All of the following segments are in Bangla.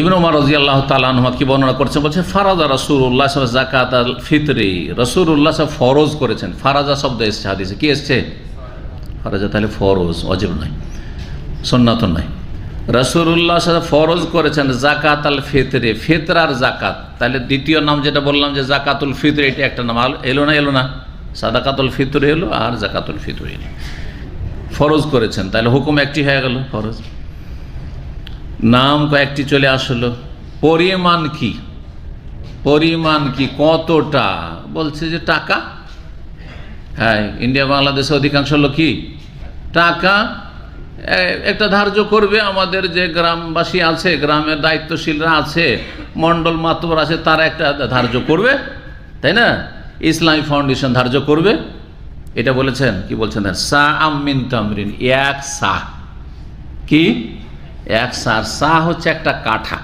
ইবনু উমার রাজি আল্লাহ কি বর্ণনা করছেন? বলছে, ফারাজা রসুল্লাহ জাকাত আল ফিতরি। রসুল্লাহ সাহেব ফরজ করেছেন। ফারাজা শব্দ এসছে, হাদিসে। কি এসছে? ফারাজা তাহলে ফরজ, অজীব নয় সন্ন্যাত নয়। রসুল্লাহ সাহেব ফরজ করেছেন জাকাত আল ফিতরে, ফিতরার জাকাত তাহলে দ্বিতীয় নাম যেটা বললাম যে জাকাতুল ফিতরে, এটা একটা নাম। এলো না এলো না। সাদাকাতুল ফিতরে এলো, আর জাকাতুল ফিতরে এলো। ফরজ করেছেন, তাহলে হুকুম একটি হয়ে গেল, ফরজ। নাম কয়েকটি চলে আসলো। পরিমাণ কি? পরিমাণ কি? কতটা? বলছে যে টাকা। হ্যাঁ ইন্ডিয়া বাংলাদেশে অধিকাংশ লোক কি? টাকা। একটা ধার্য করবে আমাদের যে গ্রামবাসী আছে, গ্রামের দায়িত্বশীলরা আছে, মণ্ডল মাতবর আছে, তারা একটা ধার্য করবে, তাই না? ইসলামী ফাউন্ডেশন ধার্য করবে। এটা বলেছেন, কি বলছেন? সা আমিন তামরিন এক সা। কি? এক সার সা হচ্ছে একটা কাঠা।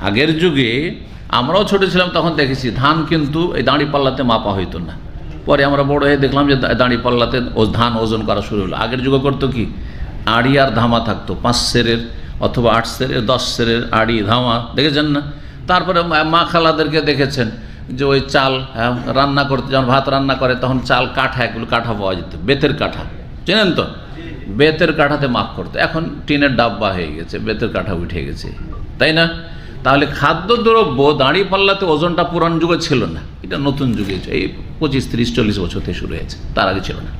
আগের যুগে আমরাও ছোটো ছিলাম তখন দেখেছি ধান কিন্তু এই দাঁড়ি পাল্লাতে মাপা হইতো না। পরে আমরা বড় হয়ে দেখলাম যে দা- দাঁড়ি পাল্লাতে ও ধান ওজন করা শুরু হলো। আগের যুগে করতো কি? আড়ি আর ধামা থাকতো পাঁচ সেরের অথবা আট সেরের দশ সেরের আড়ি ধামা দেখেছেন না? তারপরে মা- মা খালাদেরকে দেখেছেন যে ওই চাল হ্যাঁ, রান্না করতে যখন ভাত রান্না করে তখন চাল কাঠা এগুলো কাঠা পাওয়া যেত বেতের কাঠা। চেনেন তো? বেতের কাঠাতে মাপ করতো। এখন টিনের ডাব্বা হয়ে গেছে, বেতের কাঠা উঠে গেছে। তাই না? তাহলে খাদ্যদ্রব্য দাঁড়ি পাল্লাতে ওজনটা পুরান যুগে ছিল না। এটা নতুন যুগে এই পঁচিশ, তিরিশ, চল্লিশ বছর থেকে শুরু হয়েছে। তার আগে ছিল না।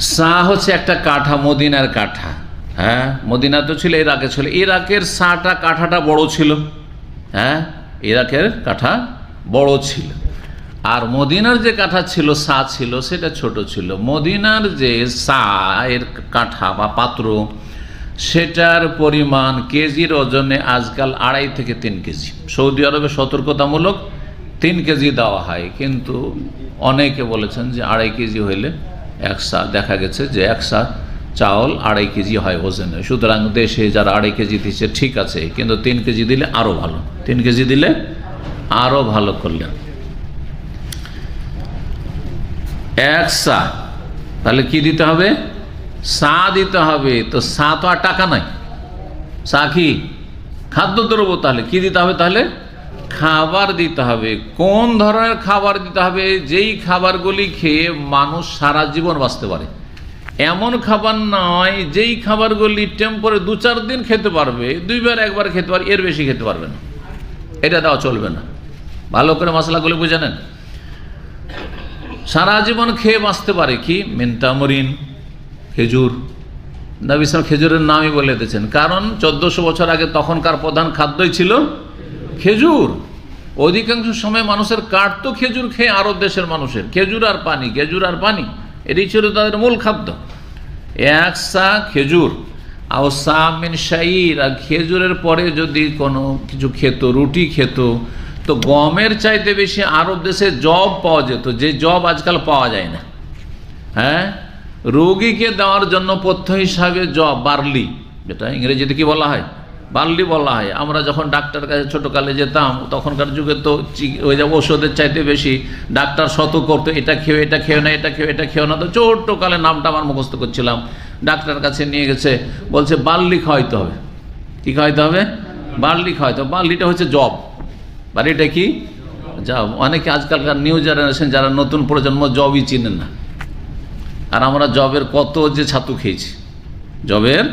সা হচ্ছে একটা কাঠা, মদিনার কাঠা। হ্যাঁ মদিনা তো ছিল, ইরাকে ছিল। ইরাকের সাটা কাঠাটা বড় ছিল। হ্যাঁ ইরাকের কাঠা বড় ছিল। আর মদিনার যে কাঠা ছিল, সা ছিল, সেটা ছোট ছিল। মদিনার যে সা, এর কাঠা বা পাত্র, সেটার পরিমাণ কেজির ওজনে আজকাল আড়াই থেকে তিন কেজি। সৌদি আরবে সতর্কতামূলক তিন কেজি দেওয়া হয়, কিন্তু অনেকে বলেছেন যে আড়াই কেজি হইলে একসা দেখা গেছে যে একসা চাউল আড়াই কেজি হয় ওজনে। সুতরাং দেশে যারা আড়াই কেজি দিচ্ছে, ঠিক আছে, কিন্তু তিন কেজি দিলে আরও ভালো। তিন কেজি দিলে আরও ভালো করলেন। এক সা তাহলে কি দিতে হবে? সা দিতে হবে। তো সা তো আর টাকা নাই। সা কি? খাদ্যদ্রব্য তাহলে। কি দিতে হবে তাহলে? খাবার দিতে হবে। কোন ধরনের খাবার দিতে হবে? যেই খাবারগুলি খেয়ে মানুষ সারা জীবন বাঁচতে পারে। এমন খাবার নয়, যেই খাবারগুলি টেম্পোরে দু চার দিন খেতে পারবে, দুইবার একবার খেতে পারবে, এর বেশি খেতে পারবে না। এটা দেওয়া চলবে না। ভালো করে মশলাগুলি বুঝে নেন। সারা জীবন খেয়ে বাঁচতে পারে কি? মেন্তামরিন খেজুর। নবী ইসলাম খেজুরের নামই বলে দিয়েছেন। কারণ চোদ্দশো বছর আগে তখনকার প্রধান খাদ্যই ছিল খেজুর। অধিকাংশ সময় মানুষের কাটতো খেজুর খেয়ে আরব দেশের মানুষের। খেজুর আর পানি, খেজুর আর পানি, এটাই ছিল তাদের মূল খাদ্য। এক সা খেজুর আর সা মিন শাইর। আর খেজুরের পরে যদি কোনো কিছু খেত, রুটি খেত তো গমের চাইতে বেশি আরব দেশে জব পাওয়া যেত, যে জব আজকাল পাওয়া যায় না। হ্যাঁ? রোগীকে দেওয়ার জন্য পথ্য হিসাবে জব, বার্লি, যেটা ইংরেজিতে কি বলা হয়? বার্লি বলা হয়। আমরা যখন ডাক্তার কাছে ছোটোকালে যেতাম, তখনকার যুগে তো ওই যে ওষুধের চাইতে বেশি ডাক্তার শত করতো, এটা খেয়ে এটা খেয়ে না, এটা খেয়ে এটা খেয়ে না, তো ছোট্টকালে নামটা আমার মুখস্থ করছিলাম। ডাক্তার কাছে নিয়ে গেছে, বলছে, বার্লি খাওয়াইতে হবে। কী খাওয়াইতে হবে? বার্লি খাওয়াইতে হবে। বার্লিটা হচ্ছে জব। বার্লিটা কি? যা অনেকে আজকালকার নিউ জেনারেশন যারা নতুন প্রজন্ম জবই চিনেন না। আর আমরা জবের কত যে ছাতু খেয়েছি। জবের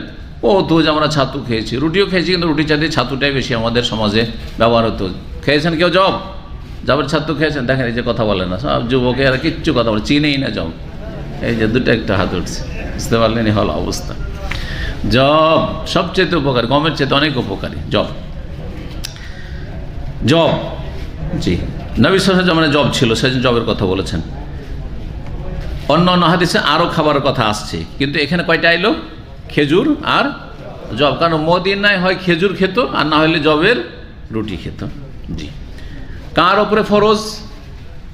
কত যে আমরা ছাতু খেয়েছি। রুটিও খেয়েছি, কিন্তু রুটি চাইতে ছাতুটাই বেশি আমাদের সমাজে ব্যবহার হতো। খেয়েছেন কেউ জব জবের ছাতু খেয়েছেন? দেখেন এই যে কথা বলে না, সব যুবকে আর কিচ্ছু কথা বলে, চিনেই না জব এই যে দুটো একটা হাত উঠছে, বুঝতে পারলেন হলো অবস্থা। জব সবচেয়ে উপকারী, গমের চেয়ে অনেক উপকারী জব জব জি। নবী সাহেব মানে জব ছিল, সেজন্য জবের কথা বলেছেন। অন্য অন্য হাদিসে আরও খাবারের কথা আসছে, কিন্তু এখানে কয়টা এলো খেজুর আর জব কারণ মদিনায় হয় খেজুর খেত, আর না হলে জবের রুটি খেত। জি। কার ওপরে ফরজ?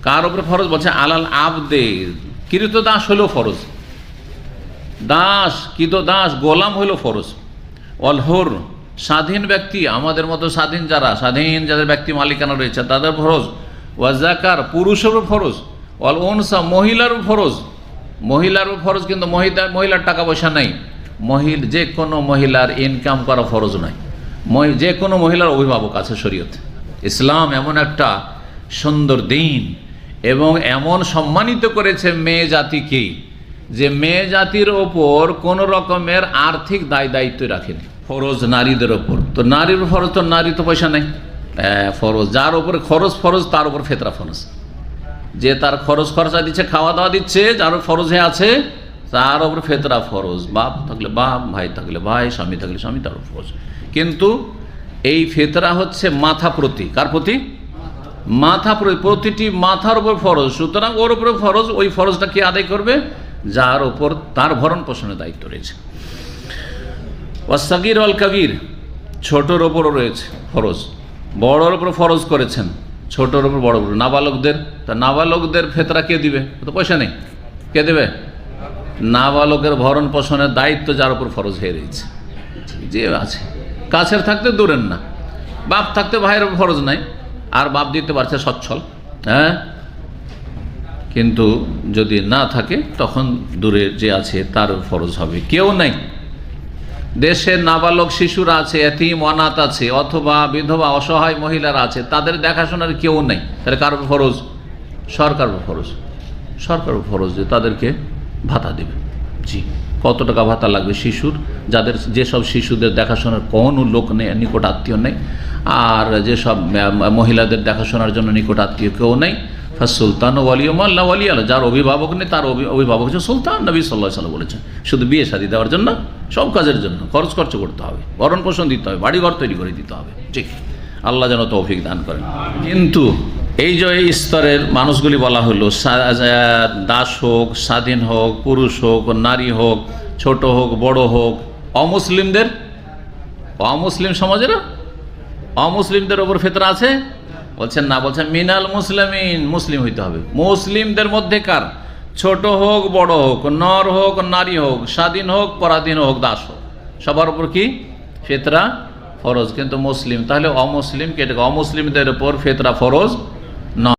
কার ওপরে ফরজ? বলছে আলাল আবদে। কৃত দাস হলেও ফরজ। দাস কৃত দাস, গোলাম হইল ফরজ। অলহর স্বাধীন ব্যক্তি, আমাদের মতো স্বাধীন যারা, স্বাধীন যাদের ব্যক্তি মালিকানা রয়েছে, তাদের ফরজ। ওয়াজাকার পুরুষেরও ফরজ। অল অনসা মহিলারও ফরজ। মহিলারও ফরজ, কিন্তু মহিলা, মহিলার টাকা পয়সা নেই। মহিল, যে কোনো মহিলার ইনকাম করা ফরজ মহি- যে কোনো মহিলার অভিভাবক আছে শরীয়তে। ইসলাম এমন একটা সুন্দর দিন এবং এমন সম্মানিত করেছে মেয়ে জাতিকে যে মেয়ে জাতির ওপর কোনো রকমের আর্থিক দায় দায়িত্ব রাখেনি। ফরজ নারীদের ওপর তো নারীর ফরজ, তো নারী তো পয়সা নেই। ফরজ। যার উপরে খরচ, ফরজ, তার উপর ফেতরা ফরজ। যে তার খরচ, খরচা দিচ্ছে, খাওয়া দাওয়া দিচ্ছে, যার ফরজ হয়ে আছে, তার উপর ফেতরা ফরজ। বাপ থাকলে বাপ, ভাই থাকলে ভাই, স্বামী থাকলে স্বামী, তার ফরজ। কিন্তু এই ফেতরা হচ্ছে মাথা প্রতি। কার প্রতি? মাথা প্রতি। প্রতিটি মাথার উপর ফরজ। সুতরাং ওর উপরে ফরজ, ওই ফরজটা কে আদায় করবে? যার উপর তার ভরণ পোষণের দায়িত্ব রয়েছে। ওয়াসাগির অল কাবির, ছোটর ওপরও রয়েছে ফরজ। বড়র ওপর ফরজ করেছেন, ছোটর ওপর বড় ওপর নাবালকদের, তা নাবালকদের ফেতরা কে দিবে? তো পয়সা নেই। কে দেবে? নাবালকের ভরণ পোষণের দায়িত্ব যার উপর ফরজ হয়ে রয়েছে। যে আছে। কাছের থাকতে দূরের না। বাপ থাকতে ভাইয়ের ফরজ নাই। আর বাপ দিতে পারছে সচ্ছল। হ্যাঁ? কিন্তু যদি না থাকে, তখন দূরে যে আছে, তার ফরজ হবে। কেউ নাই। দেশে নাবালক শিশুরা আছে, এতিম, অনাথ আছে, অথবা বিধবা, অসহায় মহিলারা আছে, তাদের দেখাশোনার কেউ নেই। তাহলে কার উপর ফরজ? সরকার ফরজ। সরকার ফরজ যে তাদেরকে ভাতা দেবে। জি, কত টাকা ভাতা লাগবে শিশুর? যাদের যেসব শিশুদের দেখাশোনার কোনো লোক নেই, নিকট আত্মীয় নেই, আর যেসব মহিলাদের দেখাশোনার জন্য নিকট আত্মীয় কেউ নেই সুলতান ও ওয়ালিয়ম আল্লাহ ওয়ালি যার অভিভাবক নেই, তার অভি- অভিভাবক হচ্ছে সুলতান। নবী সাল্লাহ সাল্লাম বলেছেন, শুধু বিয়ে শাদি দেওয়ার জন্য, সব কাজের জন্য খরচ খরচ করতে হবে। ভরণ পোষণ দিতে হবে, বাড়িঘর তৈরি করে দিতে হবে। ঠিক, আল্লাহ যেন তৌফিক দান করেন। কিন্তু এই যে এই স্তরের মানুষগুলি বলা হলো দাস হোক, স্বাধীন হোক, পুরুষ হোক, নারী হোক, ছোট হোক, বড় হোক, অমুসলিমদের, অমুসলিম সমাজেরা, অমুসলিমদের ওপর ফেতরা আছে বলছেন না, বলছেন মিনাল মুসলিমিন, মুসলিম হইতে হবে। মুসলিমদের মধ্যে কার? ছোট হোক, বড় হোক, নর হোক, নারী হোক, স্বাধীন হোক, পরাধীন হোক, দাস হোক। সবার উপর কি? ফেতরা ফরজ। কিন্তু মুসলিম, তাহলে অমুসলিম কেটে অমুসলিমদের উপর ফেতরা ফরজ